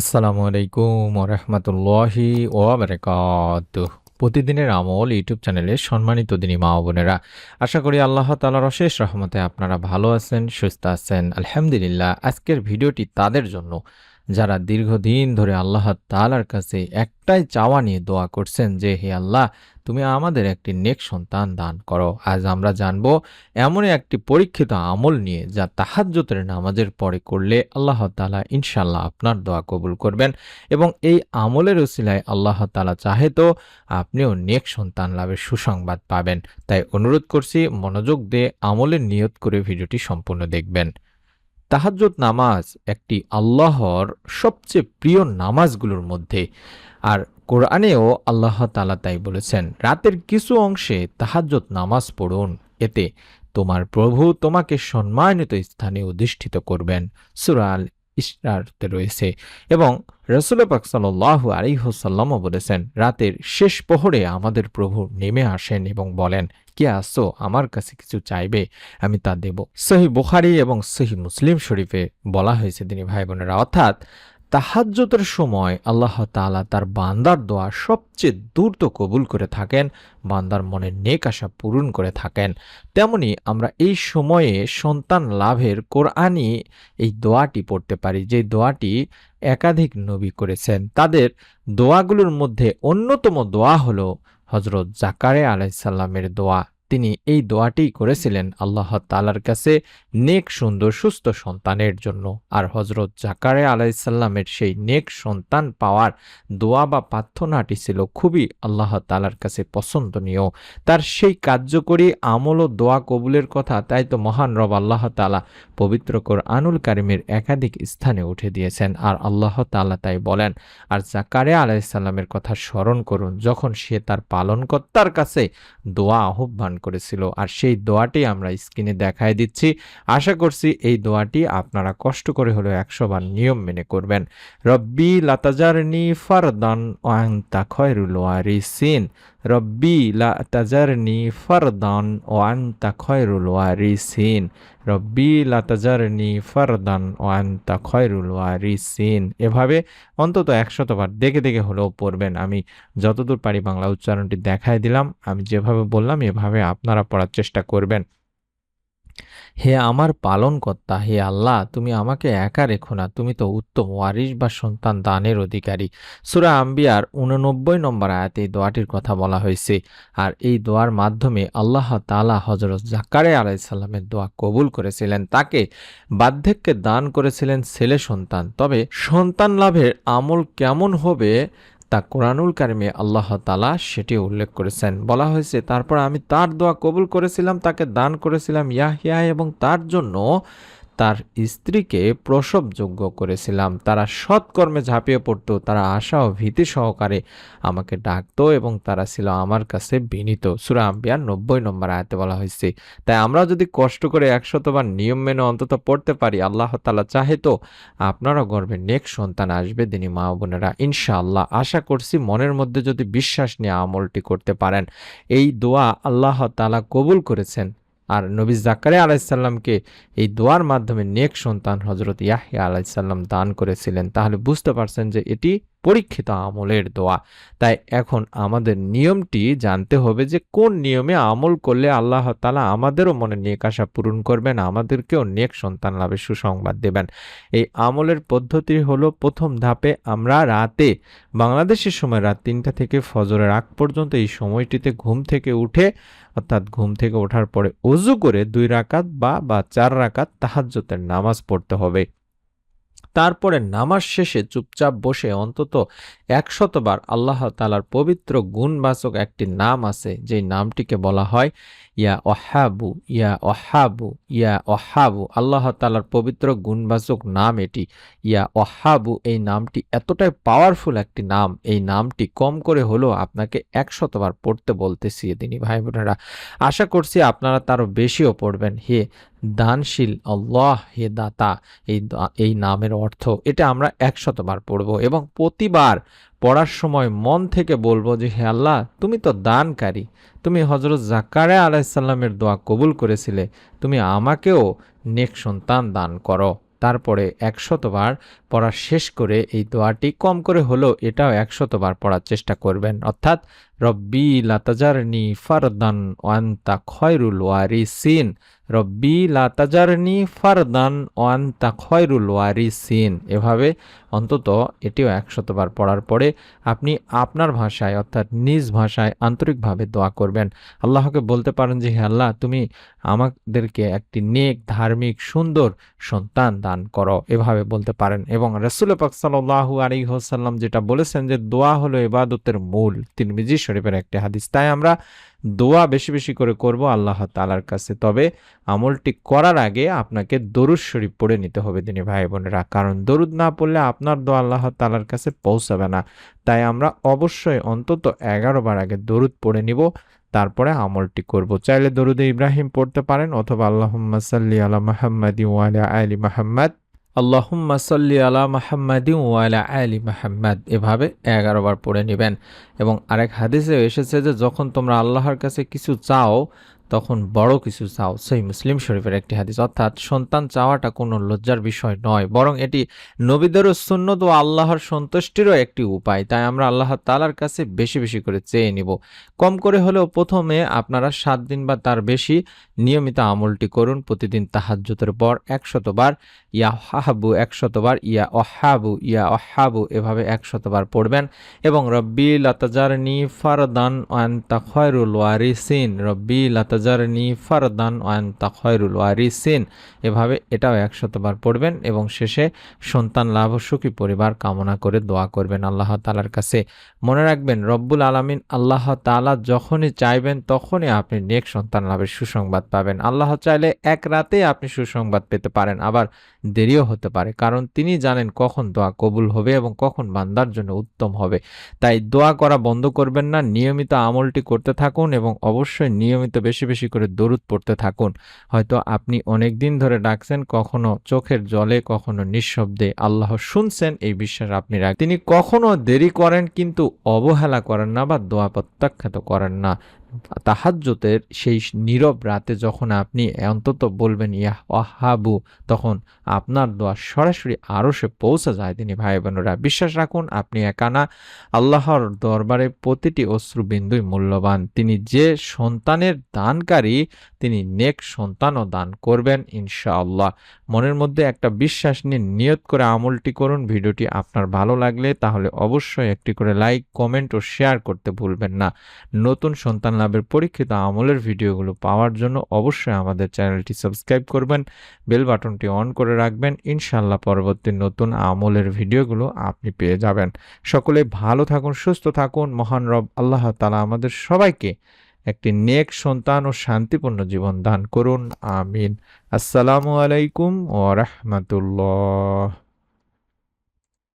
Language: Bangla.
আসসালামু আলাইকুম ওরহমতুল্লাহি ওবরাকাত প্রতিদিনের আমল ইউটিউব চ্যানেলে সম্মানিত দিনী মা বোনেরা, আশা করি আল্লাহ তালার অশেষ রহমতে আপনারা ভালো আছেন, সুস্থ আছেন। আলহামদুলিল্লাহ, আজকের ভিডিওটি তাদের জন্য যারা দীর্ঘদিন ধরে আল্লাহ তালার কাছে একটাই চাওয়া নিয়ে দোয়া করছেন যে, হে আল্লাহ, তুমি আমাদের একটি নেক সন্তান দান করো। আজ আমরা জানব এমনই একটি পরীক্ষিত আমল নিয়ে যা তাহাজ্জতের নামাজের পরে করলে আল্লাহ তালা ইনশাল্লাহ আপনার দোয়া কবুল করবেন এবং এই আমলের উসিলায় আল্লাহ তালা চাহে তো আপনিও নেক সন্তান লাভের সুসংবাদ পাবেন। তাই অনুরোধ করছি, মনোযোগ দিয়ে আমলের নিয়ত করে ভিডিওটি সম্পূর্ণ দেখবেন। তাহাজ্জুদ নামাজ একটি আল্লাহর সবচেয়ে প্রিয় নামাজগুলোর মধ্যে। আর কোরআনেও আল্লাহ তালা তাই বলেছেন, রাতের কিছু অংশে তাহাজ্জত নামাজ পড়ুন, এতে তোমার প্রভু তোমাকে সম্মানিত স্থানে অধিষ্ঠিত করবেন। সুরাল ইসরারতে রয়েছে এবং রসুল পাক সাল্লাহ আলিহসাল্লামও বলেছেন, রাতের শেষ প্রহরে আমাদের প্রভু নেমে আসেন এবং বলেন, কে আসো? আমার কাছে কিছু চাইবে, আমি তা দেব। সহি বুখারি এবং সহি মুসলিম শরীফে বলা হয়েছে তিনি ভাই বোনেরা অর্থাৎ তাহাজ্জতের সময় আল্লাহ তাআলা তার বান্দার দোয়া সবচেয়ে দ্রুত কবুল করে থাকেন, বান্দার মনের নেক আশা পূরণ করে থাকেন। তেমনি আমরা এই সময়ে সন্তান লাভের কোরআনই এই দোয়াটি পড়তে পারি, যে দোয়াটি একাধিক নবী করেছেন। তাদের দোয়াগুলোর মধ্যে অন্যতম দোয়া হলো হজরত জাকারে আলাইসাল্লামের দোয়া। তিনি এই দোয়াটি করেছিলেন আল্লাহ তালার কাছে নেক, সুন্দর, সুস্থ সন্তানের জন্য। আর হজরত জাকারে আলাইসাল্লামের সেই নেক সন্তান পাওয়ার দোয়া বা প্রার্থনাটি ছিল খুবই আল্লাহ তালার কাছে পছন্দনীয়। তার সেই কার্যকরী আমল ও দোয়া কবুলের কথা তাই তো মহান রব আল্লাহ তালা পবিত্র কর আনুল কারিমের একাধিক স্থানে উঠে দিয়েছেন। আর আল্লাহ তালা তাই বলেন, আর জাকারে আলাইসাল্লামের কথা স্মরণ করুন যখন সে তার পালনকর্তার কাছে দোয়া আহ্বান করেছিল। আর সেই দোয়াটি আমরা স্ক্রিনে দেখায় দিচ্ছি। আশা করছি এই দোয়াটি আপনারা কষ্ট করে হলেও একশো বার নিয়ম মেনে করবেন। রব্বি লাতাজারনি ফারদান ওয়ান্তা খয়রুল ওয়ারিসিন। রব্বি লাতাজারনি ফারদান ওয়ান্তা খয়রুল ওয়ারিসিন। রব্বি লাতাজারনি ফারদান ও আন্তা খয়রুল ওয়ারিসিন। এভাবে অন্তত একশতবার দেখে দেখে হলেও পড়বেন। আমি যতদূর পারি বাংলা উচ্চারণটি দেখায় দিলাম। আমি যেভাবে বললাম, এভাবে আপনারা পড়ার চেষ্টা করবেন। হে আমার পালনকর্তা, হে আল্লাহ, তুমি আমাকে একা রেখো না। তুমি তো উত্তম ওয়ারিস বা সন্তান দানের অধিকারী। সুরা আম্বিয়ার উননব্বই নম্বর আয়াতে এই দোয়াটির কথা বলা হয়েছে। আর এই দোয়ার মাধ্যমে আল্লাহ তালা হজরত জাকারে আলাইসাল্লামের দোয়া কবুল করেছিলেন। তাকে বার্ধক্যে দান করেছিলেন ছেলে সন্তান। তবে সন্তান লাভের আমল কেমন হবে তা কোরআনুল কারিমে আল্লাহ তালা সেটি উল্লেখ করেছেন। বলা হয়েছে, তারপর আমি তার দোয়া কবুল করেছিলাম, তাকে দান করেছিলাম ইয়াহিয়া এবং তার জন্য তার স্ত্রীকে প্রসবযোগ্য করেছিলাম। তারা সৎকর্মে ঝাঁপিয়ে পড়তো, তারা আশা ও ভীতি সহকারে আমাকে ডাকতো এবং তারা ছিল আমার কাছে বিনীত। সুরা আম্বিয়ার নব্বই নম্বর আয়তে বলা হয়েছে, তাই আমরা যদি কষ্ট করে একশতবার নিয়ম মেনে অন্তত পড়তে পারি, আল্লাহ তালা চাহে তো আপনারও গর্বে নেক সন্তান আসবে দিনী মা বোনেরা। ইনশাআল্লাহ, আশা করছি মনের মধ্যে যদি বিশ্বাস নিয়ে আমলটি করতে পারেন, এই দোয়া আল্লাহ তালা কবুল করেছেন। আর নবী জাকারে আলাইসাল্লামকে এই দোয়ার মাধ্যমে নেক সন্তান হজরত ইয়াহিয়া আলাইসাল্লাম দান করেছিলেন। তাহলে বুঝতে পারছেন যে এটি পরীক্ষিত আমলের দোয়া। তাই এখন আমাদের নিয়মটি জানতে হবে যে কোন নিয়মে আমল করলে আল্লাহ তালা আমাদেরও মনে নেক আশা পূরণ করবেন, আমাদেরকেও নেক সন্তান লাভে সুসংবাদ দেবেন। এই আমলের পদ্ধতি হলো প্রথম ধাপে আমরা রাতে, বাংলাদেশের সময় রাত তিনটা থেকে ফজরের আগ পর্যন্ত এই সময়টিতে ঘুম থেকে উঠে, অর্থাৎ ঘুম থেকে ওঠার পরে অজু করে দুই রাকাত বা বা চার রাকাত তাহাজ্জতের নামাজ পড়তে হবে। তারপরে নামাজ শেষে চুপচাপ বসে অন্তত একশতবার আল্লাহ তালার পবিত্র গুণবাচক একটি নাম আছে, যেই নামটিকে বলা হয়, ইয়া অহাবু ইয়া অহাবু ইয়া অহাবু আল্লাহ তালার পবিত্র গুণবাচক নাম এটি, ইয়া অহাবু এই নামটি এতটাই পাওয়ারফুল একটি নাম, এই নামটি কম করে হলেও আপনাকে একশতবার পড়তে বলতেছি তিনি ভাই বোনেরা আশা করছি আপনারা তারও বেশিও পড়বেন। হে দানশীল, আল্লাহ হে দাতা, এই এই নামের অর্থ। এটা আমরা একশতবার পড়ব এবং প্রতিবার পড়ার সময় মন থেকে বলব যে, হে আল্লাহ, তুমি তো দানকারী। তুমি হজরত জাকারে আলাইসাল্লামের দোয়া কবুল করেছিলে। তুমি আমাকেও নেক সন্তান দান করো। তারপরে একশতবার পড়া শেষ করে এই দোয়াটি কম করে হলেও এটাও একশতবার পড়ার চেষ্টা করবেন। অর্থাৎ, রব্বি লাতাজারনি ফারদান ওয়ান্তা খয়রুল ওয়ারিসিন। রব্বি লাতাজারনি ফারদান ওয়ান্তা খয়রুল ওয়ারিসিন। এভাবে অন্তত এটিও একশতবার পড়ার পরে আপনি আপনার ভাষায়, অর্থাৎ নিজ ভাষায় আন্তরিকভাবে দোয়া করবেন। আল্লাহকে বলতে পারেন যে, হে আল্লাহ, তুমি আমাদেরকে একটি নেক, ধার্মিক, সুন্দর সন্তান দান করো। এভাবে বলতে পারেন। এবং রসুল পাক আলী হোসাল্লাম যেটা বলেছেন যে, দোয়া হলো ইবাদতের মূল। তিরমিজি শরীফের একটি হাদিস। তাই আমরা দোয়া বেশি বেশি করে করব আল্লাহ তালার কাছে। তবে আমলটি করার আগে আপনাকে দরুদ শরীফ পড়ে নিতে হবে তিনি ভাই বোনেরা। কারণ দরুদ না পড়লে আপনার দোয়া আল্লাহ তালার কাছে পৌঁছাবে না। তাই আমরা অবশ্যই অন্তত এগারো বার আগে দরুদ পড়ে নিব, তারপরে আমলটি করব। চাইলে দরুদে ইব্রাহিম পড়তে পারেন অথবা আল্লাহ সাল্লি আলা মাহমদি ওয়ালা আলী মাহমদ আল্লাহুম্মা সাল্লি আলা মাহাম্মাদি ওয়ালা আলি মাহাম্মাদ। এভাবে এগারো বার পড়ে নেবেন। এবং আরেক হাদিসে এসেছে যে, যখন তোমরা আল্লাহর কাছে কিছু চাও তখন বড় কিছু চাও। সেই মুসলিম শরীফের একটি হাদিস। অর্থাৎ সন্তান চাওয়াটা কোনো লজ্জার বিষয় নয়, বরং এটি নবীদেরও সুন্নত ও আল্লাহর সন্তুষ্টিরও একটি উপায়। তাই আমরা আল্লাহ তালার কাছে বেশি বেশি করে চেয়ে নিব। কম করে হলেও প্রথমে আপনারা সাত দিন বা তার বেশি নিয়মিত আমলটি করুন। প্রতিদিন তাহাজ্জুতের পর একশতবার ইয়া হাহাবু একশতবার ইয়া অহাবু ইয়া অহাবু এভাবে একশতবার পড়বেন। এবং রব্বি লাতাজারনি ফারদান ওয়ান তাখয়রুল ওয়ারিসিন, রব্বি লাতাজারনি ফারদান ওয়ান তাখয়রুল ওয়ারিসিন। এভাবে এটাও একশতবার পড়বেন এবং শেষে সন্তান লাভ সুখী পরিবার কামনা করে দোয়া করবেন আল্লাহ তালার কাছে। মনে রাখবেন, রব্বুল আলমিন আল্লাহ তালা যখনই চাইবেন তখনই আপনি নেক সন্তান লাভের সুসংবাদ পাবেন। আল্লাহ চাইলে এক রাতে আপনি সুসংবাদ পেতে পারেন, আবার দেরিও হতে পারে, কারণ তিনি জানেন কখন দোয়া কবুল হবে এবং কখন বান্দার জন্য উত্তম হবে। তাই দোয়া করা বন্ধ করবেন না, নিয়মিত আমলটি করতে থাকুন এবং অবশ্যই নিয়মিত বেশি বেশি করে দরুদ পড়তে থাকুন। হয়তো আপনি অনেক দিন ধরে ডাকছেন, কখনো চোখের জলে, কখনো নিঃশব্দে আল্লাহ শুনছেন এই বিশ্বাস আপনি রাখ তিনি কখনো দেরি করেন, কিন্তু অবহেলা করেন না বা দোয়া প্রত্যাখ্যাত করেন না। তাহাজ্জতের সেই নীরব রাতে যখন আপনি অন্তত বলবেন ইয়া ওয়াহাবু তখন আপনার দোয়া সরাসরি আরও সে পৌঁছে যায় তিনি ভাই বোনেরা বিশ্বাস রাখুন, আপনি একানা আল্লাহর দরবারে প্রতিটি অশ্রুবিন্দুই মূল্যবান। তিনি যে সন্তানের দানকারী, তিনি নেক সন্তানও দান করবেন ইনশাআল্লাহ। মনের মধ্যে একটা বিশ্বাস নিয়ে নিয়ত করে আমলটি করুন। ভিডিওটি আপনার ভালো লাগলে তাহলে অবশ্যই একটি করে লাইক, কমেন্ট ও শেয়ার করতে ভুলবেন না। নতুন সন্তান লাভের পরীক্ষিত আমলের ভিডিওগুলো পাওয়ার জন্য অবশ্যই আমাদের চ্যানেলটি সাবস্ক্রাইব করবেন, বেল বাটনটি অন করে রাখবেন ইনশাল্লাহ পরবর্তী নতুন আমলের ভিডিওগুলো আপনি পেয়ে যাবেন। সকলে ভালো থাকুন, সুস্থ থাকুন, মহান রব আল্লাহ তালা আমাদের সবাইকে একটি নেক, সন্তান ও শান্তিপূর্ণ জীবন দান করুন, আমিন। আসসালামু আলাইকুম ও রহমতুল্লাহ।